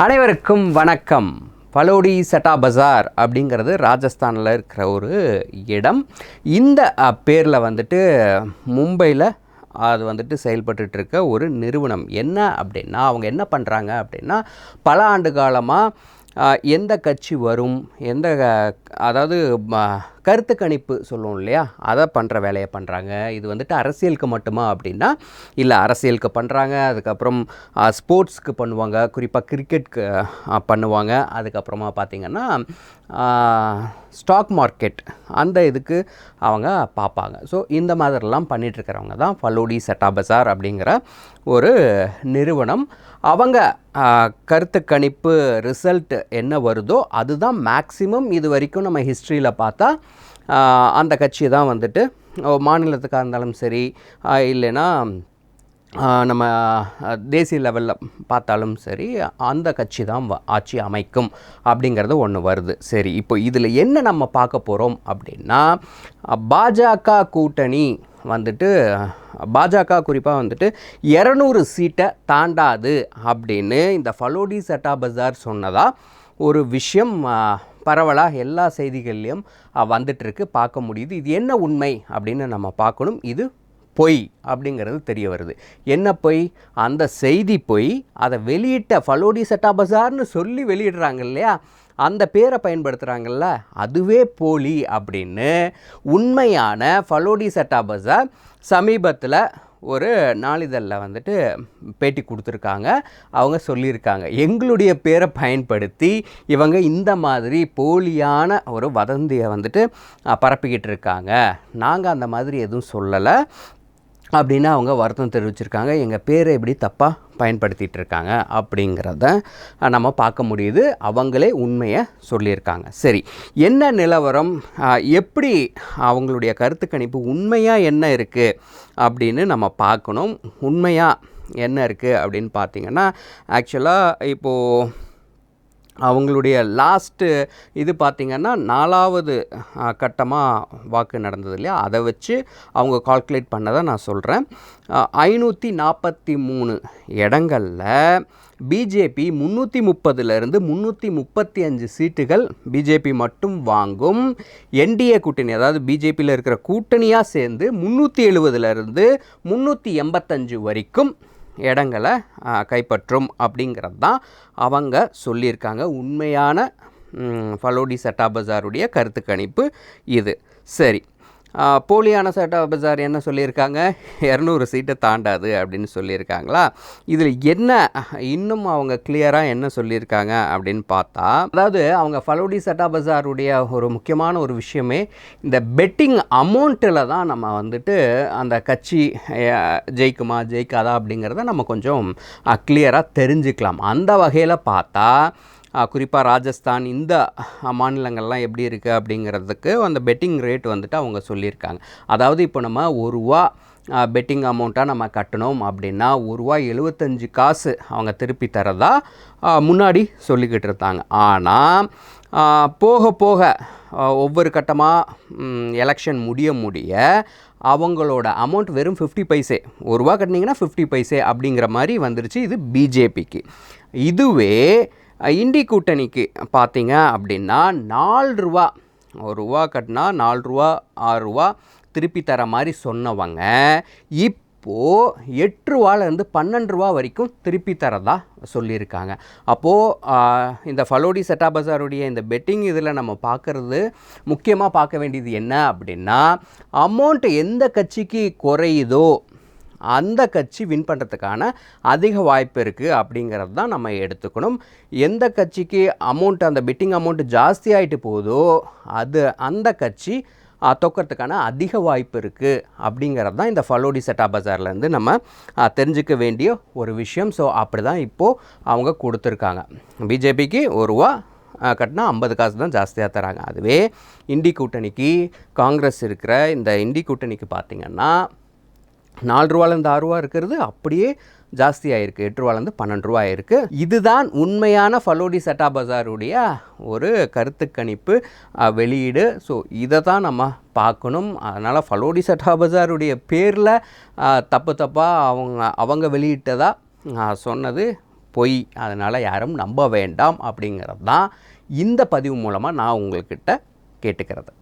அனைவருக்கும் வணக்கம். பலோடி சட்டா பஜார் அப்படிங்கிறது ராஜஸ்தானில் இருக்கிற ஒரு இடம். இந்த பேரில் வந்துட்டு மும்பையில் அது வந்துட்டு செயல்பட்டுருக்க இருக்க ஒரு நிறுவனம். என்ன அப்படின்னா அவங்க என்ன பண்ணுறாங்க அப்படின்னா பல ஆண்டு காலமாக எந்த கட்சி வரும் எந்த அதாவது கருத்து கணிப்பு சொல்லுவோம் இல்லையா? அதை பண்ணுற வேலையை பண்ணுறாங்க இது வந்துட்டு அரசியலுக்கு மட்டுமா அப்படின்னா இல்லை அரசியலுக்கு பண்ணுறாங்க அதுக்கப்புறம் ஸ்போர்ட்ஸ்க்கு பண்ணுவாங்க குறிப்பாக கிரிக்கெட்க்கு பண்ணுவாங்க. அதுக்கப்புறமா பார்த்திங்கன்னா ஸ்டாக் மார்க்கெட் அந்த இதுக்கு அவங்க பார்ப்பாங்க. ஸோ இந்த மாதிரிலாம் பண்ணிகிட்ருக்கிறவங்க தான் ஃபலோடி செட்டா பசார் அப்படிங்கிற ஒரு நிறுவனம். அவங்க கருத்து கணிப்பு ரிசல்ட் என்ன வருதோ அதுதான் மேக்ஸிமம் இது வரைக்கும் நம்ம ஹிஸ்ட்ரியில் பார்த்தா அந்த கட்சி தான் வந்துட்டு. மாநிலத்துக்காக இருந்தாலும் சரி இல்லைன்னா நம்ம தேசிய லெவலில் பார்த்தாலும் சரி அந்த கட்சி தான் வ- ஆட்சி அமைக்கும் அப்படிங்கிறது ஒன்று வருது. சரி இப்போ இதில் என்ன நம்ம பார்க்க போகிறோம் அப்படின்னா பாஜக கூட்டணி வந்துட்டு பாஜக குறிப்பாக வந்துட்டு இரநூறு சீட்டை தாண்டாது அப்படின்னு இந்த ஃபலோடி சட்டா பஜார் சொன்னதாக ஒரு விஷயம் பரவலாக எல்லா செய்திகள்லையும் வந்துட்டுருக்கு பார்க்க முடியுது. இது என்ன உண்மை அப்படின்னு நம்ம பார்க்கணும். இது பொய் அப்படிங்கிறது தெரிய வருது. என்ன பொய்? அந்த செய்தி பொய் அதை வெளியிட்ட ஃபலோடி சட்டாபசார்னு சொல்லி வெளியிடுறாங்க இல்லையா? அந்த பேரை பயன்படுத்துகிறாங்கல்ல அதுவே போலி அப்படின்னு உண்மையான ஃபலோடி சட்டாபசார் சமீபத்தில் ஒரு நாளிதழில் வந்துட்டு பேட்டி கொடுத்துருக்காங்க. அவங்க சொல்லியிருக்காங்க. எங்களுடைய பேரை பயன்படுத்தி இவங்க இந்த மாதிரி போலியான ஒரு வதந்தியை வந்துட்டு பரப்பிக்கிட்டு இருக்காங்க நாங்கள் அந்த மாதிரி எதுவும் சொல்லலை. அப்படின்னு அவங்க வருத்தம் தெரிவிச்சிருக்காங்க. எங்கள் பேரை எப்படி தப்பாக பயன்படுத்திகிட்டு இருக்காங்க அப்படிங்கிறத நம்ம பார்க்க முடியுது. அவங்களே உண்மையை சொல்லியிருக்காங்க. சரி என்ன நிலவரம்? எப்படி அவங்களுடைய கருத்து கணிப்பு உண்மையாக என்ன இருக்குது அப்படின்னு நம்ம பார்க்கணும். உண்மையாக என்ன இருக்குது அப்படின்னு பார்த்தீங்கன்னா ஆக்சுவலாக இப்போது அவங்களுடைய லாஸ்ட்டு இது பார்த்திங்கன்னா நாலாவது கட்டமாக வாக்கு நடந்தது இல்லையா? அதை வச்சு அவங்க கால்குலேட் பண்ணதை நான் சொல்கிறேன் ஐநூற்றி நாற்பத்தி மூணு இடங்களில் பிஜேபி முந்நூற்றி முப்பதுலேருந்து முந்நூற்றி முப்பத்தி அஞ்சு சீட்டுகள் பிஜேபி மட்டும் வாங்கும். என்டிஏ கூட்டணி அதாவது பிஜேபியில் இருக்கிற கூட்டணியாக சேர்ந்து முந்நூற்றி எழுபதுலேருந்து முந்நூற்றி எண்பத்தஞ்சு வரைக்கும் இடங்களை கைப்பற்றும் அப்படிங்கிறது தான் அவங்க சொல்லியிருக்காங்க. உண்மையான ஃபலோடி சட்டா பஜாருடைய கருத்து கணிப்பு இது. சரி. போலியான சட்டா பஜார் என்ன சொல்லியிருக்காங்க? இரநூறு சீட்டை தாண்டாது அப்படின்னு சொல்லியிருக்காங்களா? இதில் என்ன இன்னும் அவங்க கிளியராக என்ன சொல்லியிருக்காங்க அப்படின்னு பார்த்தா அதாவது அவங்க ஃபலோடி சட்டா பஜாருடைய ஒரு முக்கியமான ஒரு விஷயமே இந்த பெட்டிங் அமௌண்ட்டில் தான் நம்ம வந்துட்டு அந்த கட்சி ஜெயிக்குமா ஜெயிக்காதா அப்படிங்கிறத நம்ம கொஞ்சம் கிளியராக தெரிஞ்சுக்கலாம். அந்த வகையில் பார்த்தா குறிப்பாக ராஜஸ்தான் இந்த மாநிலங்கள்லாம் எப்படி இருக்குது அப்படிங்கிறதுக்கு அந்த பெட்டிங் ரேட் வந்துட்டு அவங்க சொல்லியிருக்காங்க. அதாவது இப்போ நம்ம ஒரு ரூபா பெட்டிங் அமௌண்ட்டாக நம்ம கட்டணும் அப்படின்னா ஒரு ரூபா எழுபத்தஞ்சு காசு அவங்க திருப்பி தரதா முன்னாடி சொல்லிக்கிட்டு இருந்தாங்க. ஆனால் போக போக ஒவ்வொரு கட்டமாக எலெக்ஷன் முடிய முடிய அவங்களோட அமௌண்ட் வெறும் ஃபிஃப்டி பைசே ஒரு ரூபா கட்டினீங்கன்னா ஃபிஃப்டி பைசே அப்படிங்கிற மாதிரி வந்துருச்சு இது பிஜேபிக்கு இதுவே இண்டி கூட்டணிக்கு பார்த்தீங்க அப்படின்னா நாலு ரூபா ஒரு ரூபா கட்டினா நாலு ரூபா ஆறு ரூபா திருப்பி தர மாதிரி சொன்னவங்க இப்போது எட்டு ரூபாலேருந்து பன்னெண்டு ரூபா வரைக்கும் திருப்பி தரதா சொல்லியிருக்காங்க. அப்போது இந்த ஃபலோடி செட்டா பஜாருடைய இந்த பெட்டிங் இதில் நம்ம பார்க்குறது முக்கியமாக பார்க்க வேண்டியது என்ன அப்படின்னா அமௌண்ட் எந்த கட்சிக்கு குறையுதோ அந்த கட்சி வின் பண்ணுறதுக்கான அதிக வாய்ப்பு இருக்குது அப்படிங்கிறது தான் நம்ம எடுத்துக்கணும். எந்த கட்சிக்கு அமௌண்ட் அந்த பெட்டிங் அமௌண்ட் ஜாஸ்தி ஆகிட்டு போதோ அது அந்த கட்சி அஹ், அதிக வாய்ப்பு இருக்குது அப்படிங்கிறது தான் இந்த ஃபலோடி செட்டா பஜார்லேருந்து நம்ம தெரிஞ்சுக்க வேண்டிய ஒரு விஷயம். ஸோ அப்படி தான் இப்போது அவங்க கொடுத்துருக்காங்க. பிஜேபிக்கு ஒரு ரூபா கட்டினா ஐம்பது காசு தான் ஜாஸ்தியாக தராங்க. அதுவே இண்டி கூட்டணிக்கு காங்கிரஸ் இருக்கிற இந்த இண்டி கூட்டணிக்கு பார்த்திங்கன்னா நாலு ரூபாலேருந்து ஆறு ரூபா இருக்கிறது அப்படியே ஜாஸ்தி ஆயிருக்கு. எட்டு ரூபாலேருந்து பன்னெண்டு ரூபா ஆயிருக்கு. இதுதான் உண்மையான ஃபலோடி சட்டா பஜாருடைய ஒரு கருத்து கணிப்பு வெளியீடு. ஸோ இதை தான் நம்ம பார்க்கணும். அதனால் ஃபலோடி சட்டா பஜாருடைய பேரில் தப்பு தப்பாக அவங்க அவங்க வெளியிட்டதாக நான் சொன்னது பொய். அதனால் யாரும் நம்ப வேண்டாம் அப்படிங்கிறது தான் இந்த பதிவு மூலமாக நான் உங்கள்கிட்ட கேட்டுக்கிறது.